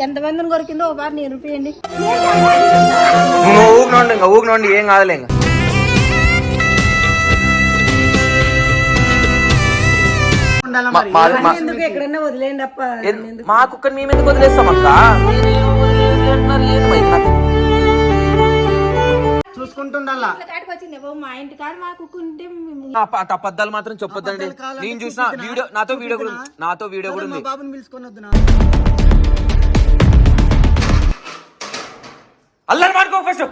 ఎంతమందిని కొరికిందో ఒక బాగా నిరూపియండి ఊగినోండి ఇంకా ఊగినోండి ఏం కాదులే ఇంకా. మా కుక్కని మేము ఎందుకు వదిలేస్తాం అక్క? మా ఇంటి కాడ అబద్ధాలు మాత్రం చెప్పొద్దండి. నేను చూసిన? వీడియో నాతో వీడియో కూడా ఉంది. నాతో వీడియో కూడా ఉంది. బాబుని పిలుచుకొని అల్లరి మాడుకో ఫస్ట్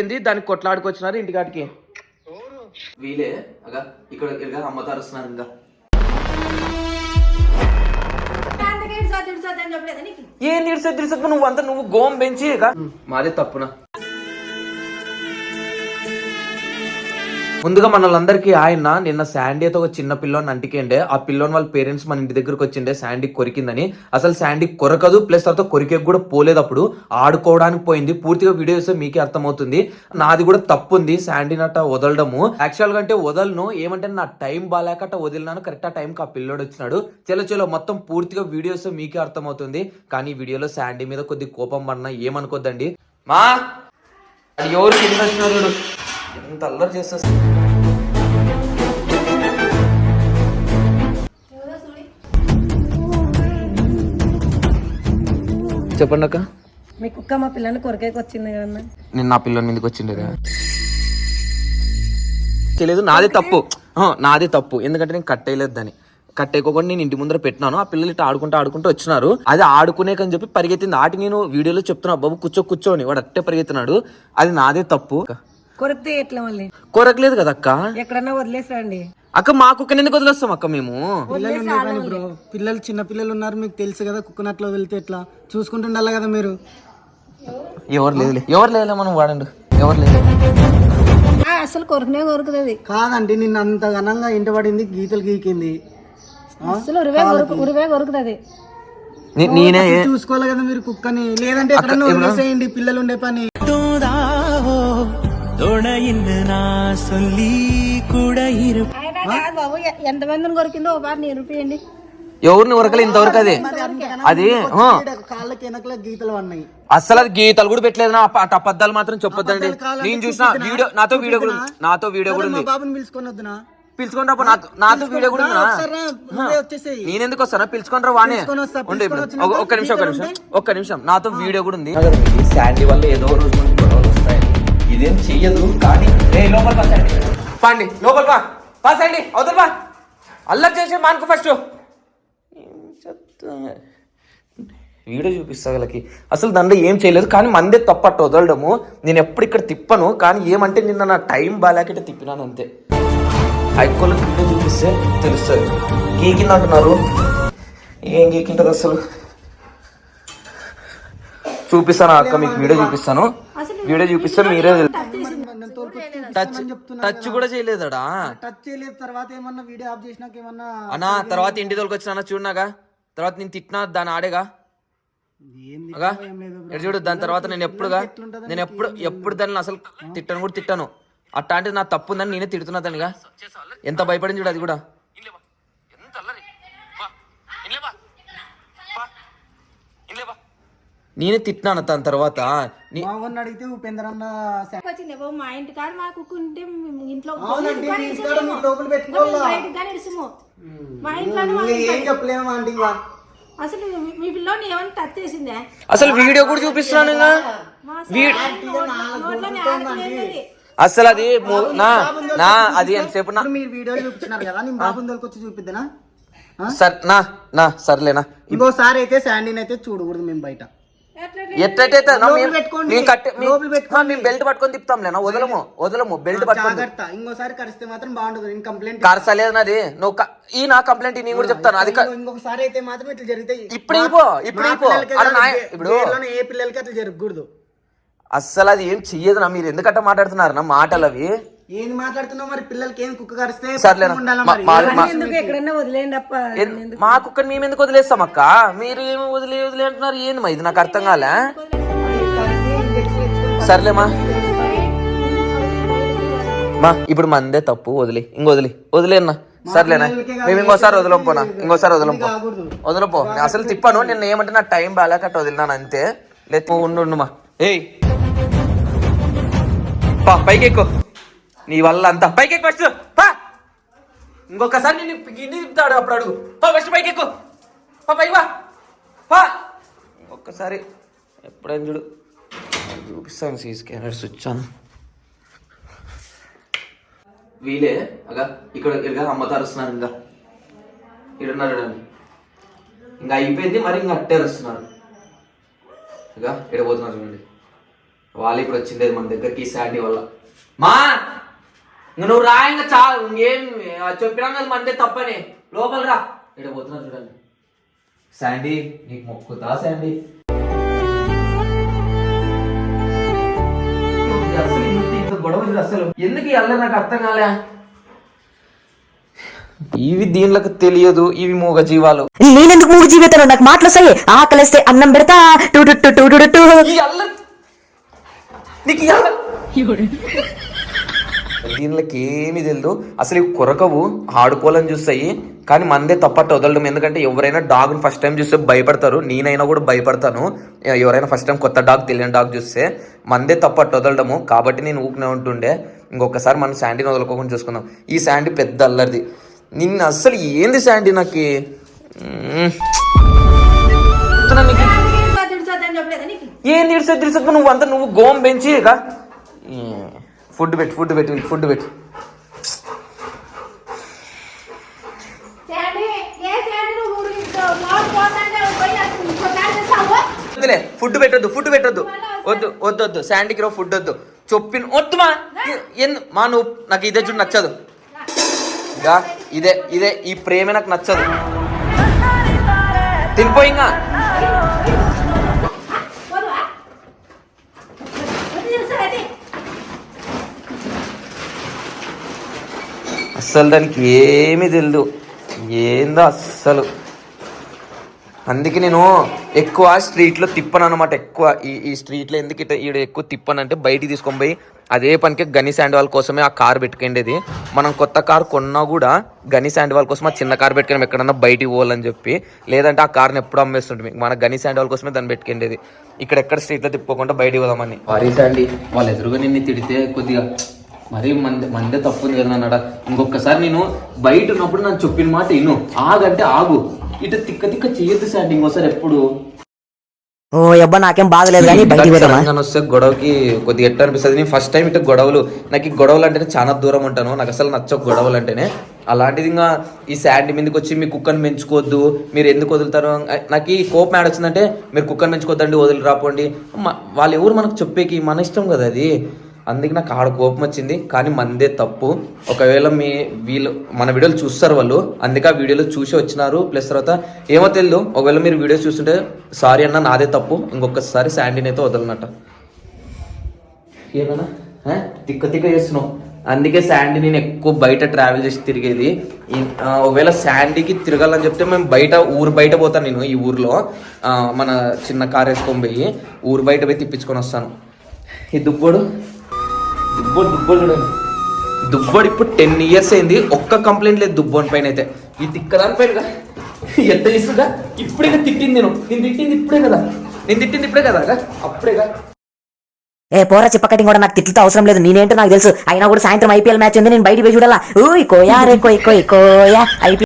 ఏంది? దానికి కొట్లాడుకొచ్చినారు ఇంటికాడికి వీలే అగా ఇక్కడ ఇక్కడ అమ్మతారు వస్తున్నారు ఇంకా. తెలుసు తెలుసు నువ్వు అంతా నువ్వు గోం పెంచి మాదే తప్పునా? ముందుగా మనలందరికీ ఆయన నిన్న శాండీతో ఒక చిన్న పిల్లోని అంటికేండే. ఆ పిల్లోని వాళ్ళ పేరెంట్స్ మన ఇంటి దగ్గరకు వచ్చిండే శాండీ కొరికిందని. అసలు శాండీ కొరకదు ప్లస్ తర్వాత కొరికే కూడా పోలేదు అప్పుడు. ఆడుకోవడానికి పోయింది. పూర్తిగా వీడియో చూస్తే మీకే అర్థమవుతుంది. నాది కూడా తప్పు ఉంది శాండీ నట్ట వదలడము. యాక్చువల్గా అంటే వదలను. ఏమంటే నా టైం బాగాలేకట వదిలినాను. కరెక్ట్ ఆ టైంకి ఆ పిల్లోడు వచ్చినాడు. చలో చలో మొత్తం పూర్తిగా వీడియోస్ మీకే అర్థమవుతుంది. కానీ ఈ వీడియోలో శాండీ మీద కొద్ది కోపం పడినా ఏమనుకోద్దండి? మా! ఎవరు కింద ఎంత అల్లరి చేస్తా చెప్పండి అక్క. మీ కుక్క మా పిల్లని కొరికేకి వచ్చింది కదన్నా. నేను నా పిల్లల మీదకి వచ్చిండేదా తెలియదు నాదే తప్పు. నాదే తప్పు. ఎందుకంటే నేను కట్టేయలేదు దాన్ని. కట్టేయకోకుండా నేను ఇంటి ముందర పెట్టినాను. ఆ పిల్లలు ఇట్లా ఆడుకుంటూ ఆడుకుంటూ వచ్చినారు. అది ఆడుకునేకని చెప్పి పరిగెత్తింది. ఆటి నేను వీడియోలో చెప్తున్నా బాబు కూర్చో కూర్చోని వాడు అట్టే పరిగెత్తినాడు. అది నాదే తప్పు. కొరికితే ఎట్లా మళ్ళీ? కొరకలేదు కదా అక్క? ఎక్కడన్నా వదిలేసండి. అక్క మా కుక్కని ఎందుకు వదిలేస్తాం అక్క మేము? పిల్లలు ఉన్నాయి కానీ బ్రో. పిల్లలు చిన్న పిల్లలు ఉన్నారు మీకు తెలుసు కదా కుక్కనట్లో వెళ్తే ఎట్లా? చూసుకుంటుండాలి కదా మీరు. ఎవరు లేదులే. ఎవరు లేదులే మనం వాడండు. ఎవరు లేదు అసలు కొరికినే కొరుకుతుంది కాదండి నిన్న అంత ఘనంగా ఇంట పడింది గీతలు గీకింది? అసలు ఉరివే కొరుకు ఉరివే కొరుకుతుంది నే- నేనే చూసుకోవాలి కదా మీరు కుక్కని. లేదంటే ఎక్కడన్నా వదిలేసేయండి పిల్లలు ఉండే పని. ఆయన కాదు బాబు ఎ- ఎంతమందిని కొరికిందో ఒక నిరూపియండి ఎవరిని ఉరకలే ఇంతవరకు అది? అది ఆ, గీతలు అస్సలు అది గీతలు కూడా పెట్టలేదు నా అటు అబద్ధాలు మాత్రం చెప్పొద్దండి. నేను చూసిన వీడియో నాతో వీడియో కూడా ఉంది. నాతో వీడియో కూడా మా ఉంది. బాబుని పిలుచుకొని వద్దునా పిలుచుకొని రాపో నాతో నాతో వీడియో కూడా ఉందా ఒకసారి రా, నువ్వే వచ్చేసేయి. నేను ఎందుకు వస్తానా? పిలుచుకొని రా వానే పిలుచుకొని వస్తా, ఉండు ఇప్పుడు. పిలుచుకొని ఒక- ఒక్క నిమిషం ఒక్క వచ్చినాక నిమిషం. ఒక్క నిమిషం. నాతో వీడియో కూడా ఉంది. శాండీ వల్ల ఏదో రోజు మనకి ఇదేం చెయ్యదు కానీ రే లోపల పా శాండీ పాండి లోపల పా పా శాండీ అవతల పా అల్లరి చేసి మానుకో ఫస్ట్. వీడియో చూపిస్తా వీళ్ళకి. అసలు దాంట్లో ఏం చేయలేదు కానీ మందే తప్పట్టు వదలడము. నేను ఎప్పుడు ఇక్కడ తిప్పను కానీ ఏమంటే నిన్న నా టైం బాగాలేకటే తిప్పినాను అంతే. ఐకోళ్ళకి వీడియో చూపిస్తే తెలుస్తుంది. గీకింది అంటున్నారు. ఏం గీకింటది అసలు? చూపిస్తాను అక్క మీకు వీడియో చూపిస్తాను. వీడియో చూపిస్తే మీరే టచ్ టచ్ కూడా చేయలేదడా? టచ్ చేయలేదు తర్వాత ఏమన్నా వీడియో ఆఫ్ చేసినాక ఏమన్నా అన్నా తర్వాత ఇంటి తోలికి వచ్చినా చూడనాగా? తర్వాత నేను తిట్టినా దాని ఆడేగా? అగా? చూడు దాని తర్వాత నేను ఎప్పుడుగా? నేను ఎప్పుడు ఎప్పుడు దాన్ని అసలు తిట్టను కూడా తిట్టాను. అంటే నా తప్పు ఉందని నేనే తిడుతున్నా దానిగా. ఎంత భయపడింది చూడు అది కూడా. నేనే తిట్టినాను దాని తర్వాత. నీ- అడిగితే వచ్చింది. మా ఇంటి కాడ ఇంట్లో అవునండి మీ ఇంటికాడ మీరు లోపల పెట్టుకోవాలా? బయటకు కానీ ఇడుసుము. మా ఇంట్లో ఇంకా ఏం చెప్పలేము ఆంటీ ఇంకా? అసలు మీ- మీ పిల్లోని ఏమైనా టచ్ చేసిందే? అసలు వీడియో కూడా చూపిస్తున్నాను ఇంకా? మా వీ- నోట్లోనే ఆడలేదు అది. అసలు అది ము- నా నా అది ఎంతసేపు నా ఇప్పుడు మీరు వీడియో చూపించినారు కదా నేను బాబుని తోలుకొచ్చి చూపిద్దానా? సర్ నా నా సర్లేనా? ఇంకోసారి అయితే శాండీని అయితే చూడకూడదు మేము బయట. ఎట్లయితే మేము- బెల్ట్ పట్టుకొని తిప్పుతాంలేనా వదలము వదలము బెల్ట్ పట్టుకొని ఇంకోసారి కరిస్తే మాత్రం నేను కంప్లైంట్ నాది. నువ్వు ఈ నా కంప్లైంట్ నేను కూడా చెప్తాను. అది ఇంకొకసారి అయితే మాత్రం ఇట్లా జరిగితే ఇప్పుడు అయిపో ఇప్పుడు అయిపో అలా నా- ఇప్పుడు ఏ పిల్లలకి అట్లా జరగకూడదు. అస్సలు అది ఏం చెయ్యదు నా మీరు. ఎందుకంటే మాట్లాడుతున్నారు నా మాటలు అవి ఏంది మాట్లాడుతున్నావు మరి? పిల్లలకి ఏం కుక్క కరిస్తే ఉండాలా మా- మరి? మా- మా- ఎందుకు ఎక్కడన్నా వదిలేయండి అప్ప? ఎన్- మా కుక్కని మేము ఎందుకు వదిలేస్తాం అక్క? మీరు ఏమి వదిలే వదిలే అంటున్నారు? ఏంది మా ఇది? నాకు అర్థం కాలే. సర్లేమా మా. ఇప్పుడు మందే తప్పు వదిలే. ఇంక వదిలే. వదిలేనా సర్లేనా మేము ఇంకోసారి వదలం పోనా? ఇంకోసారి వదలం పో. కాకూడదు? వదలపో నేను అసలు తిప్పాను. నిన్న ఏమంటే నా టైం బాగాలేక అట్ట వదిలినాను అంతే. లేదు ఉండు ఉండు మా. ఏయ్. పా పైకి ఎక్కు నీ వల్ల అంతా పైకి ఫస్ట్ పా. ఇంకొకసారి నేను గిన్నె తిప్పుతాడు అప్పుడు అడుగు. పా ఫస్ట్ పైకి ఎక్కు పా పైకి వా. పా. ఒక్కసారి ఎప్పుడైనా చూడు. చూపిస్తాను సీ స్కానర్ స్విచ్ ఆన్ వీలే అగా ఇక్కడ ఇక్కడ అమ్మతారు వస్తున్నారు ఇంకా. ఇడున్నారు చూడండి. ఇంకా అయిపోయింది మరి ఇంకా అట్టే వస్తున్నారు ఇక ఇక్కడ పోతున్నారు చూడండి. వాళ్ళు ఇప్పుడు వచ్చింది మన దగ్గరికి ఈ శాండీ వల్ల. మా నువ్వు రా ఇంకా చా ఇంకేం ఆ చెప్పినా కదా మందే తప్పని. లోపల రా. ఇక్కడ పోతున్నారు చూడండి. శాండీ నీకు మొక్కుతా శాండీ. అసలు ఇంత ఇంత గొడవ ఇది అసలు. ఎందుకు నాకు అర్థం కాలే? ఇవి దీనిలకు తెలియదు ఇవి మూగ జీవాలు నేనెందుకు మూడు జీవితాలు నాకు మాటలు వస్తాయి ఆకలిస్తే అన్నం పెడతా. టూ టూ టూ టూ టూ టూ నీకు దీనిలోకి ఏమీ తెలియదు అసలు ఇవి కొరకవు ఆడుకోవాలని చూస్తాయి. కానీ మందే తప్పట్టు వదలడం. ఎందుకంటే ఎవరైనా డాగ్ని ఫస్ట్ టైం చూస్తే భయపడతారు. నేనైనా కూడా భయపడతాను. ఎవరైనా ఫస్ట్ టైం కొత్త డాగ్ తెలియని డాగ్ చూస్తే మందే తప్పట్టు వదలడము. కాబట్టి నేను ఊపినే ఉంటుండే. ఇంకొకసారి మనం శాండీని వదులుకోకుండా చూసుకుందాం. ఈ శాండీ పెద్ద అల్లరిది. నిన్న అసలు ఏంది శాండీ నాకు? ఏం తీర్చే తీర్చక నువ్వు అంతా నువ్వు గోం పెంచి ఇక ఫుడ్ పెట్టు ఫుడ్ పెట్టు ఫుడ్ పెట్టు. ఫుడ్ పెట్టొద్దు ఫుడ్ పెట్టొద్దు. వద్దు వద్దు వద్దు. శాండీకి రో ఫుడ్ వద్దు. చొప్పిన వద్దు మా. ఎందు మా నువ్వు నాకు ఇదే చూడు నచ్చదు. ఇక ఇదే ఇదే ఈ ప్రేమే నాకు నచ్చదు. తినిపోయి ఇంకా పోదువా? వద్దు చూస్తావా అది? అస్సలు దానికి ఏమీ తెలియదు ఏందో అస్సలు. అందుకే నేను ఎక్కువ స్ట్రీట్లో తిప్పను అనమాట ఎక్కువ ఈ ఈ స్ట్రీట్లో ఎందుకు ఇట్లా ఈడ ఎక్కువ తిప్పను అంటే బయటికి తీసుకొని పోయి అదే పనికి గని శాండ్వాల్ కోసమే ఆ కార్ పెట్టుకుండేది మనం కొత్త కార్ కొన్నా కూడా గని శాండ్ వాళ్ళ కోసం ఆ చిన్న కార్ పెట్టుకుని ఎక్కడన్నా బయటికి పోవాలని చెప్పి. లేదంటే ఆ కార్ని ఎప్పుడు అమ్మేస్తుంటే. మన గని శాండ్వాల్ కోసమే దాన్ని పెట్టుకుండేది ఇక్కడ ఎక్కడ స్ట్రీట్లో తిప్పుకోకుండా బయటికి పోదామని. వారీసా అండి వాళ్ళు ఎదురుగా నిన్ను తిడితే కొద్దిగా మరీ మంది మందే తప్పు ఉంది కదా అన్నాడ ఇంకొకసారి నేను బయట ఉన్నప్పుడు నన్ను చెప్పిన మాట విను ఆగంటే ఆగు. ఇటు తిక్క తిక్క చేయొద్దు సార్ ఇంకోసారి ఎప్పుడు. ఓ అబ్బా నాకేం బాగలేదు కానీ బయటికి తెలంగాణ వస్తే గొడవకి కొద్దిగా ఎట్లా అనిపిస్తుంది నేను ఫస్ట్ టైం ఇట్లా గొడవలు నాకు ఈ గొడవలు అంటేనే చాలా దూరం ఉంటాను. నాకు అసలు నచ్చవు గొడవలు అంటేనే అలాంటిది ఇంకా ఈ శాండ్ మీదకి వచ్చి మీ కుక్కని పెంచుకోవద్దు. మీరు ఎందుకు వదులుతారు? నాకు ఈ కోపం యాడ్ వచ్చిందంటే మీరు కుక్కని పెంచుకోవద్దండి వదిలి రాపోండి. వాళ్ళు ఎవరు మనకు చెప్పేకి? మన ఇష్టం కదా అది. అందుకే నాకు ఆడ కోపం వచ్చింది. కానీ మందే తప్పు. ఒకవేళ మీ వీళ్ళు మన వీడియోలు చూస్తారు వాళ్ళు అందుకే ఆ వీడియోలు చూసి వచ్చినారు. ప్లస్ తర్వాత ఏమో తెలియదు ఒకవేళ మీరు వీడియోస్ చూస్తుంటే సారీ అన్న నాదే తప్పు. ఇంకొకసారి శాండీని అయితే వదలనట. ఏమన్నా? తిక్క తిక్క చేస్తున్నావు. అందుకే శాండీ నేను ఎక్కువ బయట ట్రావెల్ చేసి తిరిగేది. ఒకవేళ శాండీకి తిరగాలని చెప్తే మేము బయట ఊరు బయట పోతాను నేను ఈ ఊర్లో. మన చిన్న కార్ వేసుకొని పోయి ఊరు బయట పోయి తిప్పించుకొని వస్తాను. ఈ దుబ్బోడు. దుబ్బోడు దుబ్బోడు చూడండి దుబ్బోడు ఇప్పుడు టెన్ ఇయర్స్ అయింది. ఒక్క కంప్లైంట్ లేదు దుబ్బోని పైన అయితే. ఈ తిక్క దానిపైన ఎంత ఇస్తుందా ఇప్పుడే తిట్టింది నేను. నేను తిట్టింది ఇప్పుడే కదా. నేను తిట్టింది ఇప్పుడే కదా అప్పుడేగా ఏ పోరా చిప్ప కటింగ్ కూడా నాకు తిట్లతో అవసరం లేదు. నేనేంటో నాకు తెలుసు. అయినా కూడా సాయంత్రం ఐపీఎల్ మ్యాచ్ ఉంది. నేను బయట పోయి చూడాలా? ఊయ్ కోయా రే కోయ్ కోయ్ కోయా? ఐపీఎల్